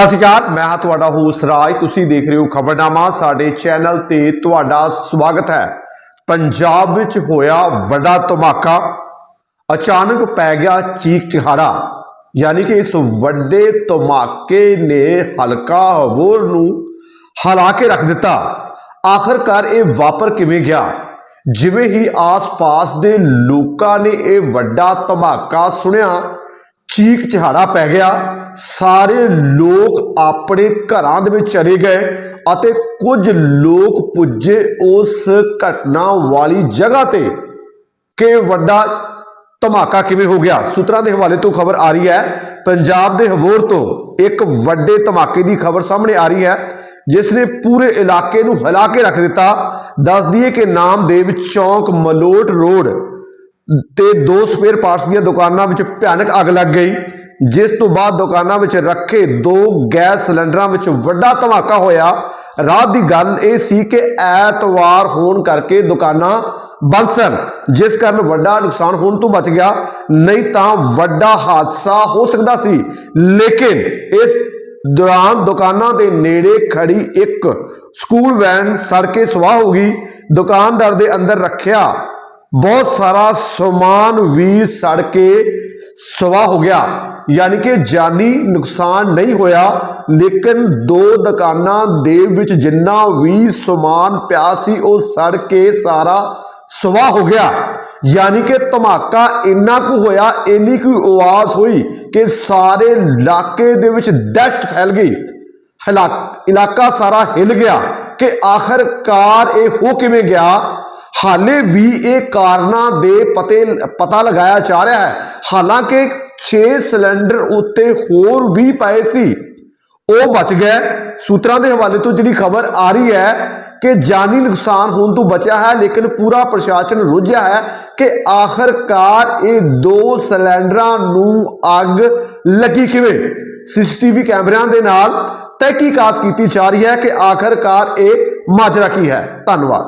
ਸਤਿ ਸ਼੍ਰੀ ਅਕਾਲ, ਮੈਂ ਹਾਂ ਤੁਹਾਡਾ ਹੋਸ ਰਾਜ। ਤੁਸੀਂ ਦੇਖ ਰਹੇ ਹੋ ਖਬਰਨਾਮਾ, ਸਾਡੇ ਚੈਨਲ ਤੇ ਤੁਹਾਡਾ ਸਵਾਗਤ ਹੈ। ਪੰਜਾਬ ਵਿੱਚ ਹੋਇਆ ਵੱਡਾ ਧਮਾਕਾ। ਅਚਾਨਕ ਪੈ ਗਿਆ ਚੀਕ ਚਿਹਾੜਾ। ਯਾਨੀ ਕਿ ਇਸ ਵੱਡੇ ਧਮਾਕੇ ਨੇ ਹਲਕਾ ਹਬੋਰ ਨੂੰ ਹਿਲਾ ਕੇ ਰੱਖ ਦਿੱਤਾ। ਆਖਰਕਾਰ ਇਹ ਵਾਪਰ ਕਿਵੇਂ ਗਿਆ? ਜਿਵੇਂ ਹੀ ਆਸ-ਪਾਸ ਦੇ ਲੋਕਾਂ ਨੇ ਇਹ ਵੱਡਾ ਧਮਾਕਾ ਸੁਣਿਆ ਚੀਕ ਚਿਹਾੜਾ ਪੈ ਗਿਆ। ਸਾਰੇ ਲੋਕ ਆਪਣੇ ਘਰਾਂ ਦੇ ਵਿੱਚ ਚਲੇ ਗਏ ਅਤੇ ਕੁਝ ਲੋਕ ਪੁੱਜੇ ਉਸ ਘਟਨਾ ਵਾਲੀ ਜਗ੍ਹਾ ਤੇ। ਕਿ ਵੱਡਾ ਧਮਾਕਾ ਕਿਵੇਂ ਹੋ ਗਿਆ? ਸੂਤਰਾਂ ਦੇ ਹਵਾਲੇ ਤੋਂ ਖਬਰ ਆ ਰਹੀ ਹੈ, ਪੰਜਾਬ ਦੇ ਹਵੋਰ ਤੋਂ ਇੱਕ ਵੱਡੇ ਧਮਾਕੇ ਦੀ ਖਬਰ ਸਾਹਮਣੇ ਆ ਰਹੀ ਹੈ, ਜਿਸ ਨੇ ਪੂਰੇ ਇਲਾਕੇ ਨੂੰ ਹਿਲਾ ਕੇ ਰੱਖ ਦਿੱਤਾ। ਦੱਸ ਦਈਏ ਕਿ ਨਾਮਦੇਵ ਚੌਂਕ ਮਲੋਟ ਰੋਡ ਤੇ ਦੋ ਸਪੇਅਰ ਪਾਰਟਸ ਦੀਆਂ ਦੁਕਾਨਾਂ ਵਿੱਚ ਭਿਆਨਕ ਅੱਗ ਲੱਗ ਗਈ, ਜਿਸ ਤੋਂ ਬਾਅਦ ਦੁਕਾਨਾਂ ਵਿੱਚ ਰੱਖੇ ਦੋ ਗੈਸ ਸਿਲੰਡਰਾਂ ਵਿੱਚ ਵੱਡਾ ਧਮਾਕਾ ਹੋਇਆ। ਰਾਤ ਦੀ ਗੱਲ ਇਹ ਸੀ ਕਿ ਐਤਵਾਰ ਹੋਣ ਕਰਕੇ ਦੁਕਾਨਾਂ ਬੰਦ ਸਨ, ਜਿਸ ਕਾਰਨ ਵੱਡਾ ਨੁਕਸਾਨ ਹੋਣ ਤੋਂ ਬਚ ਗਿਆ। ਨਹੀਂ ਤਾਂ ਵੱਡਾ ਹਾਦਸਾ ਹੋ ਸਕਦਾ ਸੀ, ਲੇਕਿਨ ਇਸ ਦੌਰਾਨ ਦੁਕਾਨਾਂ ਦੇ ਨੇੜੇ ਖੜੀ ਇੱਕ ਸਕੂਲ ਵੈਨ ਸੜ ਕੇ ਸਵਾਹ ਹੋ ਗਈ। ਦੁਕਾਨਦਾਰ ਦੇ ਅੰਦਰ ਰੱਖਿਆ ਬਹੁਤ ਸਾਰਾ ਸਮਾਨ ਵੀ ਸੜ ਕੇ ਸਵਾਹ ਹੋ ਗਿਆ। ਯਾਨੀ ਕਿ ਜਾਨੀ ਨੁਕਸਾਨ ਨਹੀਂ ਹੋਇਆ, ਲੇਕਿਨ ਦੋ ਦੁਕਾਨਾਂ ਦੇ ਵਿੱਚ ਜਿੰਨਾ ਵੀ ਸਮਾਨ ਪਿਆ ਸੀ, ਉਹ ਸੜ ਕੇ ਸਾਰਾ ਸਵਾਹ ਹੋ ਗਿਆ। ਯਾਨੀ ਕਿ ਧਮਾਕਾ ਇੰਨਾ ਕੁ ਹੋਇਆ, ਇੰਨੀ ਕੁ ਆਵਾਜ਼ ਹੋਈ ਕਿ ਸਾਰੇ ਇਲਾਕੇ ਦੇ ਵਿੱਚ ਦਹਿਸ਼ਤ ਫੈਲ ਗਈ। ਹਲਾ- ਇਲਾਕਾ ਸਾਰਾ ਹਿੱਲ ਗਿਆ ਕਿ ਆਖਰਕਾਰ ਇਹ ਹੋ ਕਿਵੇਂ ਗਿਆ? ਹਾਲੇ ਵੀ ਇਹ ਕਾਰਨਾਂ ਦੇ ਪਤੇ ਪਤਾ ਲਗਾਇਆ ਜਾ ਰਿਹਾ ਹੈ। ਹਾਲਾਂਕਿ 6 ਸਿਲੰਡਰ ਉੱਤੇ ਹੋਰ ਵੀ ਪਏ ਸੀ। ਉਹ ਬਚ ਗਏ। ਸੂਤਰਾਂ ਦੇ ਹਵਾਲੇ ਤੋਂ ਜਿਹੜੀ ਖਬਰ ਆ ਰਹੀ ਹੈ ਕਿ ਜਾਨੀ ਨੁਕਸਾਨ ਹੋਣ ਤੋਂ ਬਚਿਆ ਹੈ, ਲੇਕਿਨ ਪੂਰਾ ਪ੍ਰਸ਼ਾਸਨ ਰੁੱਝਿਆ ਹੈ ਕਿ ਆਖਰਕਾਰ ਇਹ ਦੋ ਸਿਲੰਡਰਾਂ ਨੂੰ ਅੱਗ ਲੱਗੀ ਕਿਵੇਂ? ਸੀਸੀਟੀਵੀ ਕੈਮਰਿਆਂ ਦੇ ਨਾਲ ਤਹਿਕੀਕਾਤ ਕੀਤੀ ਜਾ ਰਹੀ ਹੈ ਕਿ ਆਖਰਕਾਰ ਇਹ ਮਾਜਰਾ ਕੀ ਹੈ। ਧੰਨਵਾਦ।